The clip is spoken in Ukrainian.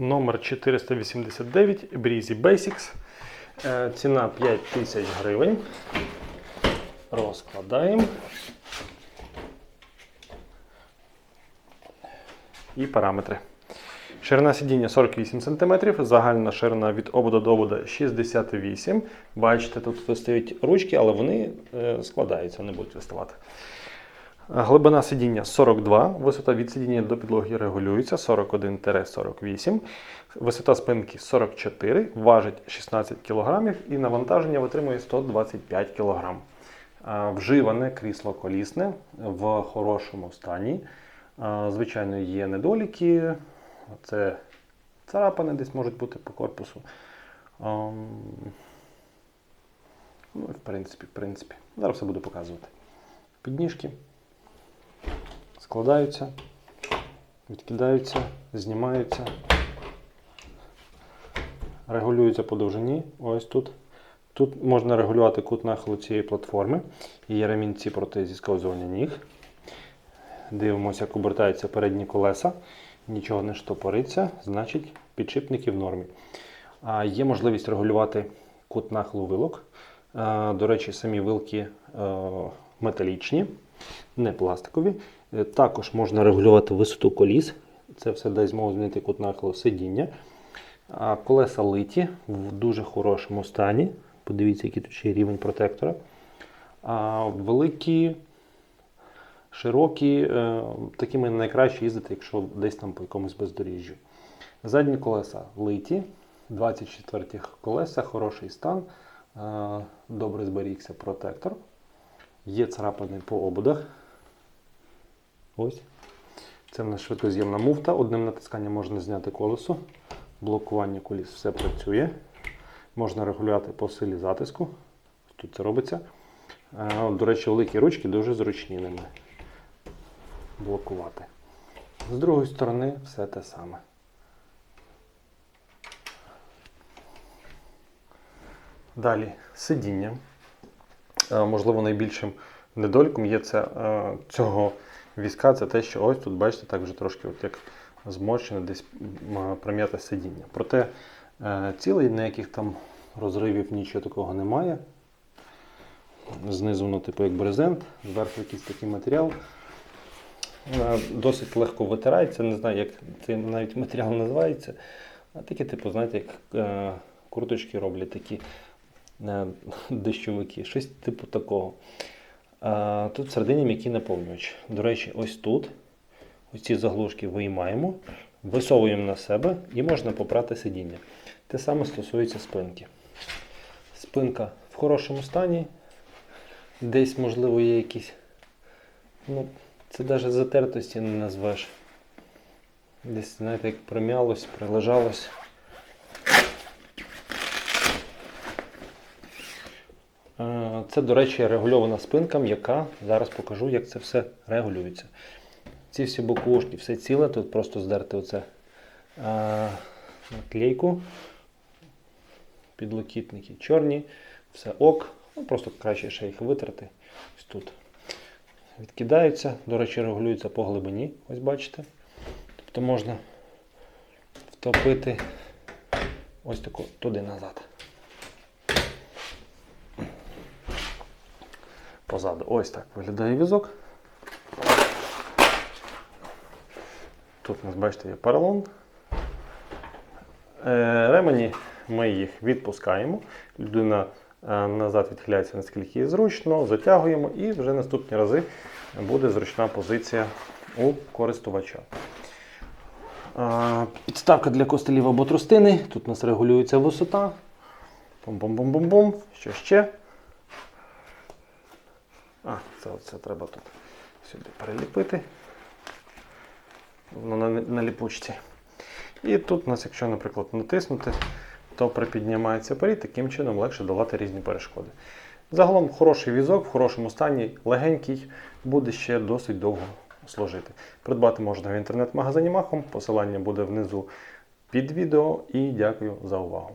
Номер 489 Breezy Basics. Е, Ціна 5 тисяч гривень. Розкладаємо. І параметри. Ширина сидіння 48 см, загальна ширина від обода до обода 68 Бачите, тут вистають ручки, але вони е, складаються, не будуть виставати. Глибина сидіння 42, висота від сидіння до підлоги регулюється 41-48, висота спинки 44, важить 16 кг і навантаження витримує 125 кг. Вживане крісло колісне в хорошому стані. Звичайно, є недоліки, це царапини десь можуть бути по корпусу. Ну, в принципі, в принципі. Зараз все буду показувати. Підніжки складаються, відкидаються, знімаються, регулюються по довжині. Ось тут. Тут можна регулювати кут нахилу цієї платформи. Є ремінці проти зісковзування ніг. Дивимося, як обертаються передні колеса. Нічого не штопориться, значить підшипники в нормі. А є можливість регулювати кут нахилу вилок. До речі, самі вилки е, металічні, не пластикові. Е, Також можна регулювати висоту коліс. Це все дасть змогу змінити кут нахилу сидіння. А Колеса литі в дуже хорошому стані. Подивіться, який тут ще рівень протектора. А великі, широкі, е, такими найкраще їздити, якщо десь там по якомусь бездоріжжю. Задні колеса литі, 24 колеса, хороший стан. Е, Добре зберігся протектор. Є царапини по ободах. Ось. Це в нас швидкоз'ємна муфта. Одним натисканням можна зняти колесо. Блокування коліс все працює. Можна регулювати по силі затиску. Тут це робиться. Е, До речі, великі ручки дуже зручні ними блокувати. З другої сторони все те саме. Далі сидіння. Е, Можливо, найбільшим недоліком є це е, цього візка, це те, що ось тут, бачите, так вже трошки от як зморщене, десь м, пром'яте сидіння. Проте е, цілий ніяких там розривів, нічого такого немає. Знизу воно типу як брезент, зверху якийсь такий матеріал. Е, Досить легко витирається, не знаю, як цей навіть матеріал називається. А такі, типу, знаєте, як е, курточки роблять такі е, дощовики, щось типу такого. Тут всередині м'який наповнювач. До речі, ось тут ось ці заглушки виймаємо, висовуємо на себе і можна попрати сидіння. Те саме стосується спинки. Спинка в хорошому стані. Десь, можливо, є якісь. Ну, це навіть затертості не назвеш. Десь, знаєте, як прим'ялось, прилежалось. Е, Це, до речі, регульована спинка, яка зараз покажу, як це все регулюється. Ці всі бокушки, все ціле, тут просто здерти оце наклейку. Підлокітники чорні, все ок. Ну, просто краще ще їх витрати. Ось тут. Відкидаються, до речі, регулюються по глибині, ось бачите. Тобто можна втопити ось таку туди назад. Позаду. Ось так виглядає візок. Тут у нас, бачите, є поролон. Е, Ремені ми їх відпускаємо. Людина е, назад відхиляється наскільки їй зручно, затягуємо і вже наступні рази буде зручна позиція у користувача. Е, Підставка для костелів або трустини. Тут у нас регулюється висота. Бум-бум-бум-бум-бум. Що ще? А, це, це треба тут сюди переліпити. Воно на, на ліпучці. І тут у нас, якщо, наприклад, натиснути, то припіднімається перед, таким чином легше долати різні перешкоди. Загалом хороший візок, в хорошому стані, легенький, буде ще досить довго служити. Придбати можна в інтернет-магазині Махом, посилання буде внизу під відео і дякую за увагу.